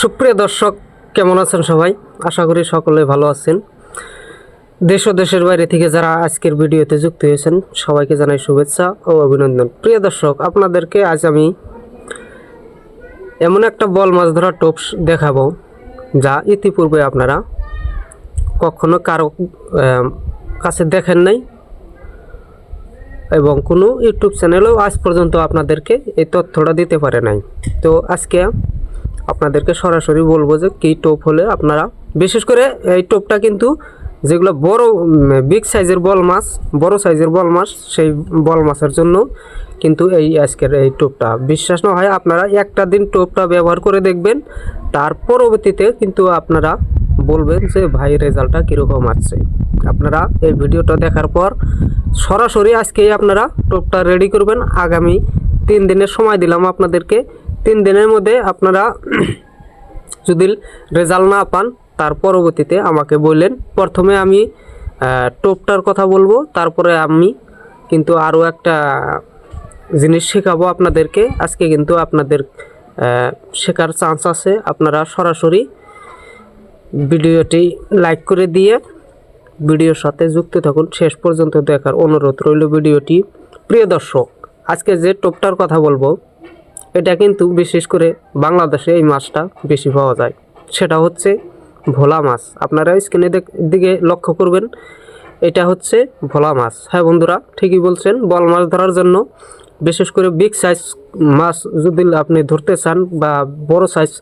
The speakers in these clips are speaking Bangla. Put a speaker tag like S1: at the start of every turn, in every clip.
S1: সুপ্রিয় দর্শক, কেমন আছেন সবাই? আশা করি সকলে ভালো আছেন। দেশ ও দেশের বাইরে থেকে যারা আজকের ভিডিওতে যুক্ত হয়েছেন, সবাইকে জানাই শুভেচ্ছা ও অভিনন্দন। প্রিয় দর্শক, আপনাদেরকে আজ আমি এমন একটা বল মাছ ধরার টোপস দেখাবো, যা ইতিপূর্বে আপনারা কখনো কারও কাছে দেখেন নাই এবং কোনো ইউটিউব চ্যানেলেও আজ পর্যন্ত আপনাদেরকে এই তথ্যটা দিতে পারে নাই। তো আজকে আপনাদেরকে সরাসরি বলব যে কী টোপ হলে আপনারা, বিশেষ করে এই টোপটা কিন্তু যেগুলো বড় বিগ সাইজের বল মাছ, বড় সাইজের বল মাছ, সেই বল মাছের জন্য কিন্তু এই আজকের এই টোপটা। বিশ্বাস না হয় আপনারা একটা দিন টোপটা ব্যবহার করে দেখবেন, তার পরবর্তীতে কিন্তু আপনারা বলবেন যে ভাই রেজাল্টটা কীরকম আসছে। আপনারা এই ভিডিওটা দেখার পর সরাসরি আজকেই আপনারা টোপটা রেডি করবেন। আগামী তিন দিনের সময় দিলাম আপনাদেরকে। তিন দিনের মধ্যে আপনারা যদি রেজাল্ট না পান, তার পরবর্তীতে আমাকে বললেন। প্রথমে আমি টোপটার কথা বলব, তারপরে আমি কিন্তু আরও একটা জিনিস শেখাবো আপনাদেরকে। আজকে কিন্তু আপনাদের শেখার চান্স আছে। আপনারা সরাসরি ভিডিওটি লাইক করে দিয়ে ভিডিওর সাথে যুক্ত থাকুন। শেষ পর্যন্ত দেখার অনুরোধ রইল ভিডিওটি। প্রিয় দর্শক, আজকে যে টোপটার কথা বলব এটা কিন্তু বিশেষ করে বাংলাদেশে এই মাছটা বেশি পাওয়া যায়। সেটা হচ্ছে ভোলা মাছ। আপনারা স্ক্রিনে দিকে লক্ষ্য করবেন, এটা হচ্ছে ভোলা মাছ। হ্যাঁ বন্ধুরা, ঠিকই বলছেন, বল মাছ ধরার জন্য বিশেষ করে বিগ সাইজ মাছ যদি আপনি ধরতে চান বা বড় সাইজ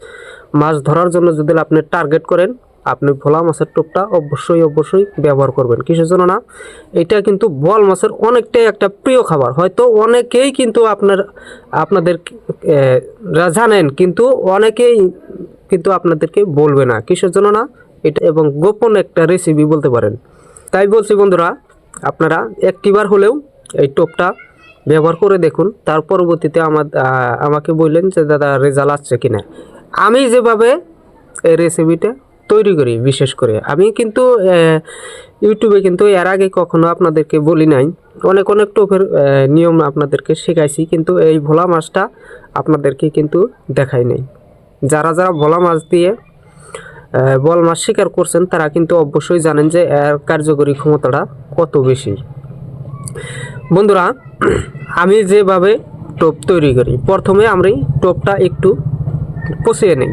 S1: মাছ ধরার জন্য যদি আপনি টার্গেট করেন আপনি ভোলা মাছের টোপটা অবশ্যই অবশ্যই ব্যবহার করবেন। কিসের জন্য না? এটা কিন্তু বল মাছের অনেকটাই একটা প্রিয় খাবার। হয়তো অনেকেই কিন্তু আপনার, আপনাদের জানেন কিন্তু অনেকেই কিন্তু আপনাদেরকে বলবে না। কিসের জন্য না? এটা এবং গোপন একটা রেসিপি বলতে পারেন। তাই বলছি বন্ধুরা, আপনারা একটিবার হলেও এই টোপটা ব্যবহার করে দেখুন। তার পরবর্তীতে আমার আমাকে বললেন যে, দাদা রেজাল্ট আসছে কিনা? আমি যেভাবে এই রেসিপিটা তৈরি করি, বিশেষ করে। আমি কিন্তু ইউটিউবে কিন্তু এর আগে কখনো আপনাদেরকে বলি নাই। অনেক অনেক টোপের নিয়ম আপনাদেরকে শেখাইছি, কিন্তু এই ভোলা মাছটা আপনাদেরকে কিন্তু দেখাই নাই। যারা যারা ভোলা মাছ দিয়ে বল মাছ শিকার করছেন, তারা কিন্তু অবশ্যই জানেন যে এর কার্যকরী ক্ষমতাটা কত বেশি। বন্ধুরা, আমি যেভাবে টোপ তৈরি করি, প্রথমে আমি টোপটা একটু পচিয়ে নিই।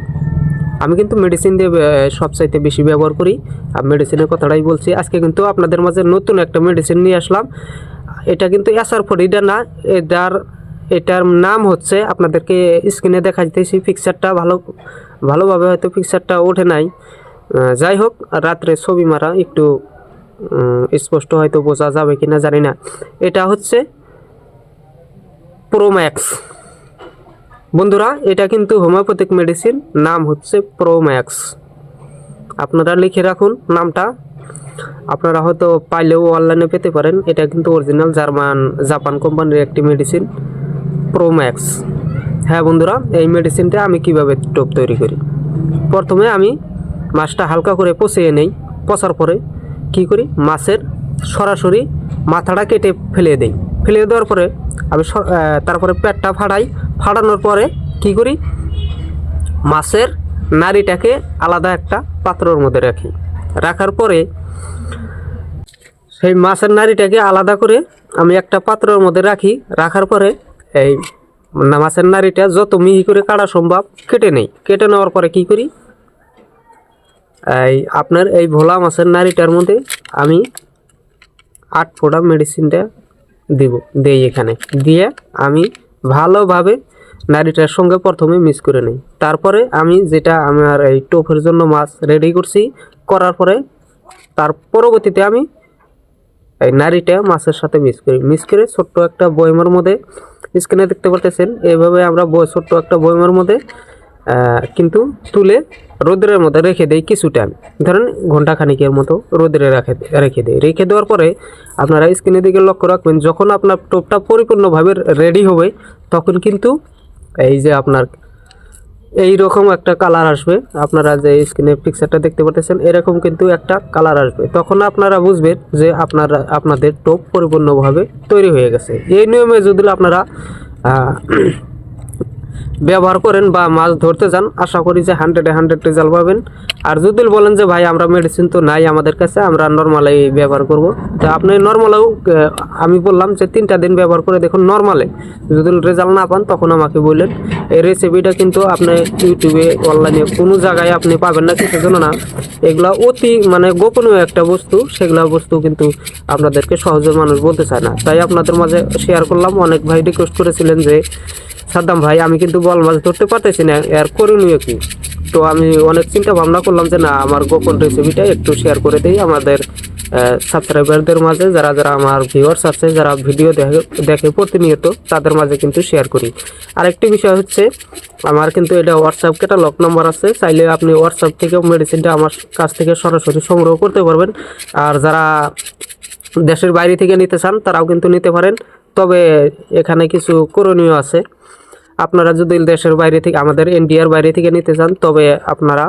S1: আমি কিন্তু মেডিসিন দিয়ে সবচাইতে বেশি ব্যবহার করি। আর মেডিসিনের কথাটাই বলছি। আজকে কিন্তু আপনাদের মাঝে নতুন একটা মেডিসিন নিয়ে আসলাম। এটা কিন্তু এসার ফরিডা না। এটার এটার নাম হচ্ছে, আপনাদেরকে স্ক্রিনে দেখা যেতেছি পিকচারটা ভালো, ভালোভাবে হয়তো পিকচারটা ওঠে নাই। যাই হোক, রাত্রে ছবি মারা একটু স্পষ্ট হয়তো বোঝা যাবে কি না জানি না। এটা হচ্ছে প্রোম্যাক্স বন্ধুরা, এটা কিন্তু হোমিওপ্যাথিক মেডিসিন, নাম হচ্ছে প্রোম্যাক্স। আপনারা লিখে রাখুন নামটা। আপনারা হয়তো পাইলেও অনলাইনে পেতে পারেন। এটা কিন্তু অরিজিনাল জার্মান, জাপান কোম্পানির একটি মেডিসিন, প্রোম্যাক্স। হ্যাঁ বন্ধুরা, এই মেডিসিনটা আমি কীভাবে টোপ তৈরি করি? প্রথমে আমি মাছটা হালকা করে পচিয়ে নেই। পচার পরে কি করি? মাছের সরাসরি মাথাটা কেটে ফেলে দেই। ফেলে দেওয়ার পরে আমি তারপরে পেটটা ফাড়াই ফাড়ানোর পরে কি করি? মাছের নাড়িটাকে আলাদা একটা পাত্রর মধ্যে রাখি। রাখার পরে সেই মাছের নাড়িটাকে আলাদা করে আমি একটা পাত্রের মধ্যে রাখি। রাখার পরে এই মাছের নাড়িটা যত মিহি করে কাটা সম্ভব কেটে নেই। কেটে নেওয়ার পরে কি করি? এই আপনার এই ভোলা মাছের নাড়িটার মধ্যে আমি আট ফোঁটা মেডিসিনটা দিব, দেই এখানে। দিয়ে আমি ভালোভাবে নাড়িটার সঙ্গে প্রথমে মিক্স করে নিই। তারপরে আমি যেটা আমার এই টোপের জন্য মাছ রেডি করছি, করার পরে তার পরবর্তীতে আমি এই নাড়িটা মাছের সাথে মিক্স করি। মিক্স করে ছোট্ট একটা বয়মের মধ্যে স্ক্রিনে দেখতে পারতেছেন এইভাবে আমরা ছোট্ট একটা বয়মের মধ্যে কিন্তু তুলে রোদ্রের মধ্যে রেখে দেই কিছু টাইম ধরেন ঘণ্টা খানিকের মতো রোদ্রে রেখে রেখে দেই। রেখে দেওয়ার পরে আপনারা স্ক্রিনের দিকে লক্ষ্য রাখবেন, যখন আপনার টোপটা পরিপূর্ণভাবে রেডি হবে, তখন কিন্তু এই যে আপনার এই রকম একটা কালার আসবে। আপনারা যে স্ক্রিনে পিকচারটা দেখতে পাচ্ছেন এরকম কিন্তু একটা কালার আসবে। তখন আপনারা বুঝবেন যে আপনারা, আপনাদের টোপ পরিপূর্ণভাবে তৈরি হয়ে গেছে। এই নিয়মে যদি আপনারা ব্যবহার করেন বা মাছ ধরতে যান, আশা করি যে হান্ড্রেডে হান্ড্রেড রেজাল্ট পাবেন। আর যদি বলেন যে, ভাই, আমরা মেডিসিন তো নাই আমাদের কাছে, আমরা নর্মালে ব্যবহার করব। তো আপনি নর্মালেও আমি বললাম যে, তিনটা দিন ব্যবহার করে দেখুন নর্মালে যদি রেজাল্ট না পান, তখন আমাকে বললেন এই রেসিপিটা কিন্তু আপনি ইউটিউবে অনলাইনে কোনো জায়গায় আপনি পাবেন না, কিছু জন্য না। এগুলা অতি মানে গোপনীয় একটা বস্তু, সেগুলা বস্তু কিন্তু আপনাদেরকে সহজে মানুষ বলতে চায় না। তাই আপনাদের মাঝে শেয়ার করলাম। অনেক ভাই রিকোয়েস্ট করেছিলেন যে সাদ্দাম ভাই, আমি কিন্তু বল মাছ ধরতে পারতেছি না এর করণীয় কি? তো আমি অনেক চিন্তা ভাবনা করলাম যে না, আমার গোপন রেসিপিটা একটু শেয়ার করে দিই আমাদের সাবস্ক্রাইবারদের মাঝে, যারা যারা আমার ভিউয়ার্স আছে, যারা ভিডিও দেখে দেখে প্রতিনিয়ত, তাদের মাঝে কিন্তু শেয়ার করি। আরেকটি বিষয় হচ্ছে, আমার কিন্তু এটা হোয়াটসঅ্যাপ লক নাম্বার আছে, চাইলে আপনি হোয়াটসঅ্যাপ থেকে মেডিসিনটা আমার কাছ থেকে সরাসরি সংগ্রহ করতে পারবেন। আর যারা দেশের বাইরে থেকে নিতে চান, তারাও কিন্তু নিতে পারেন। তবে এখানে কিছু করণীয় আছে। আপনারা যদি দেশের বাইরে থেকে, আমাদের ইন্ডিয়ার বাইরে থেকে নিতে চান, তবে আপনারা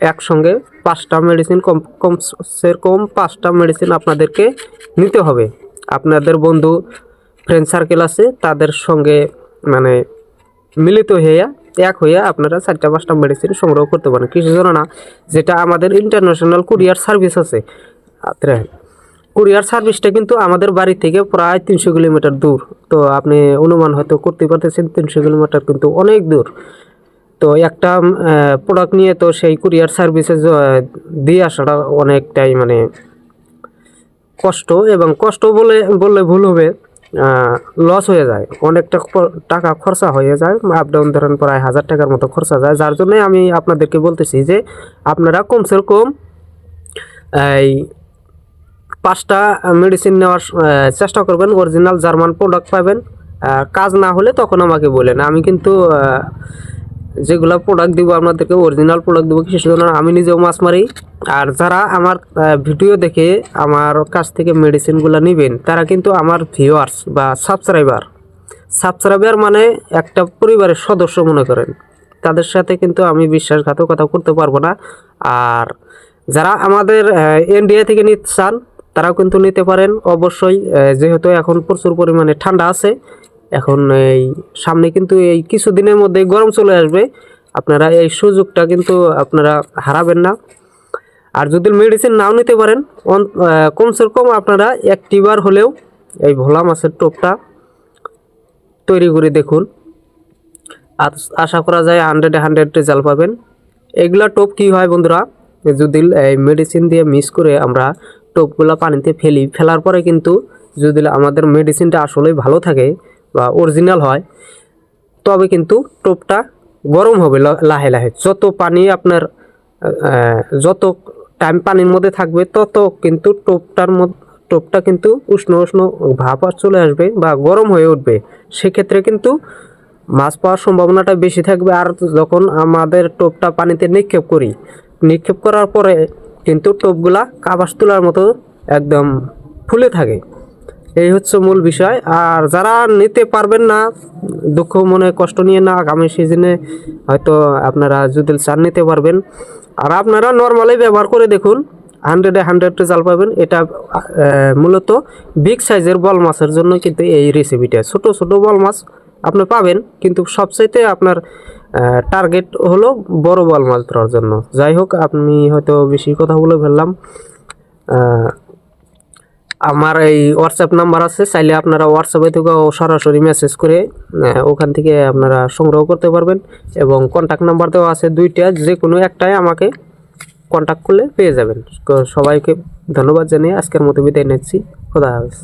S1: একসঙ্গে পাঁচটা মেডিসিন কম কমসে কম পাঁচটা মেডিসিন আপনাদেরকে নিতে হবে। আপনাদের বন্ধু ফ্রেন্ড সার্কেল আছে, তাদের সঙ্গে মানে মিলিত হইয়া, এক হইয়া আপনারা চারটা পাঁচটা মেডিসিন সংগ্রহ করতে পারেন। কিছু জন না, যেটা আমাদের ইন্টারন্যাশনাল কুরিয়ার সার্ভিস আছে। কুরিয়ার সার্ভিসটা কিন্তু আমাদের বাড়ি থেকে প্রায় তিনশো কিলোমিটার দূর। তো আপনি অনুমান হয়তো করতে পারতেছেন, তিনশো কিলোমিটার কিন্তু অনেক দূর। তো একটা প্রোডাক্ট নিয়ে তো সেই কুরিয়ার সার্ভিসে দিয়ে আসাটা অনেকটাই মানে কষ্ট এবং কষ্ট বলে, বললে ভুল হবে লস হয়ে যায়। অনেকটা টাকা খরচা হয়ে যায় আপ ডাউন ধরেন প্রায় হাজার টাকার মতো খরচা যায়। যার জন্য আমি আপনাদেরকে বলতেছি যে আপনারা কমসে কম এই পাঁচটা মেডিসিন নেওয়ার চেষ্টা করবেন অরিজিনাল জার্মান প্রোডাক্ট পাবেন। কাজ না হলে তখন আমাকে বলেন। আমি কিন্তু যেগুলো প্রোডাক্ট দিব, আপনাদেরকে অরিজিনাল প্রোডাক্ট দিব কিছু জন্য আমি নিজেও মাছ মারি। আর যারা আমার ভিডিও দেখে আমার কাছ থেকে মেডিসিনগুলো নেবেন, তারা কিন্তু আমার ভিউয়ার্স বা সাবস্ক্রাইবার সাবস্ক্রাইবার মানে একটা পরিবারের সদস্য মনে করেন। তাদের সাথে কিন্তু আমি বিশ্বাসঘাতকতা করতে পারব না। আর যারা আমাদের ইন্ডিয়া থেকে নিতে চান তারাও কিন্তু নিতে পারেন। অবশ্যই যেহেতু এখন প্রচুর পরিমাণে ঠান্ডা আছে, এখন এই সামনে কিন্তু এই কিছুদিনের মধ্যে গরম চলে আসবে। আপনারা এই সুযোগটা কিন্তু আপনারা হারাবেন না। আর যদি মেডিসিন নাও নিতে পারেন কমসে কম আপনারা একটিবার হলেও এই ভোলা মাছের টোপটা তৈরি করে দেখুন। আশা করা যায় হান্ড্রেডে হান্ড্রেড রেজাল্ট পাবেন। এগুলা টোপ কি হয় বন্ধুরা? যদি এই মেডিসিন দিয়ে মিস করে আমরা টোপগুলা পানিতে ফেলি। ফেলার পরে কিন্তু যদি আমাদের মেডিসিনটা আসলেই ভালো থাকে বা অরিজিনাল হয়, তবে কিন্তু টোপটা গরম হবে লাহে লাহে। যত পানি আপনার যত টাইম পানির মধ্যে থাকবে, তত কিন্তু টোপটার মধ্যে টোপটা কিন্তু উষ্ণ উষ্ণ ভাপ আর চলে আসবে বা গরম হয়ে উঠবে। সেক্ষেত্রে কিন্তু মাছ পাওয়ার সম্ভাবনাটা বেশি থাকবে। আর যখন আমাদের টোপটা পানিতে নিক্ষেপ করি, নিক্ষেপ করার পরে কিন্তু টোপগুলা কাবাস তোলার মতো একদম ফুলে থাকে। এই হচ্ছে মূল বিষয়। আর যারা নিতে পারবেন না, দুঃখ মনে, কষ্ট নিয়ে না, আগামী সিজনে হয়তো আপনারা যদি চান নিতে পারবেন। আর আপনারা নর্মালি ব্যবহার করে দেখুন হান্ড্রেডে হান্ড্রেড রেজাল্ট পাবেন। এটা মূলত বিগ সাইজের বল মাছের জন্য কিন্তু এই রেসিপিটা ছোট ছোট বল মাছ আপনি পাবেন, কিন্তু সবচাইতে আপনার টার্গেট হলো বড় বল মাছ ধরার জন্য। যাই হোক, আপনি হয়তো বেশি কথা বলে ফেললাম। আমার এই হোয়াটসঅ্যাপ নাম্বার আছে, চাইলে আপনারা হোয়াটসঅ্যাপে থেকেও সরাসরি মেসেজ করে ওখান থেকে আপনারা সংগ্রহ করতে পারবেন এবং কন্ট্যাক্ট নাম্বার দেওয়া আছে দুইটা, যে কোনো একটাই আমাকে কন্ট্যাক্ট করলে পেয়ে যাবেন। সবাইকে ধন্যবাদ জানিয়ে আজকের মতো বিদায় নিচ্ছি। খোদা হাফেজ।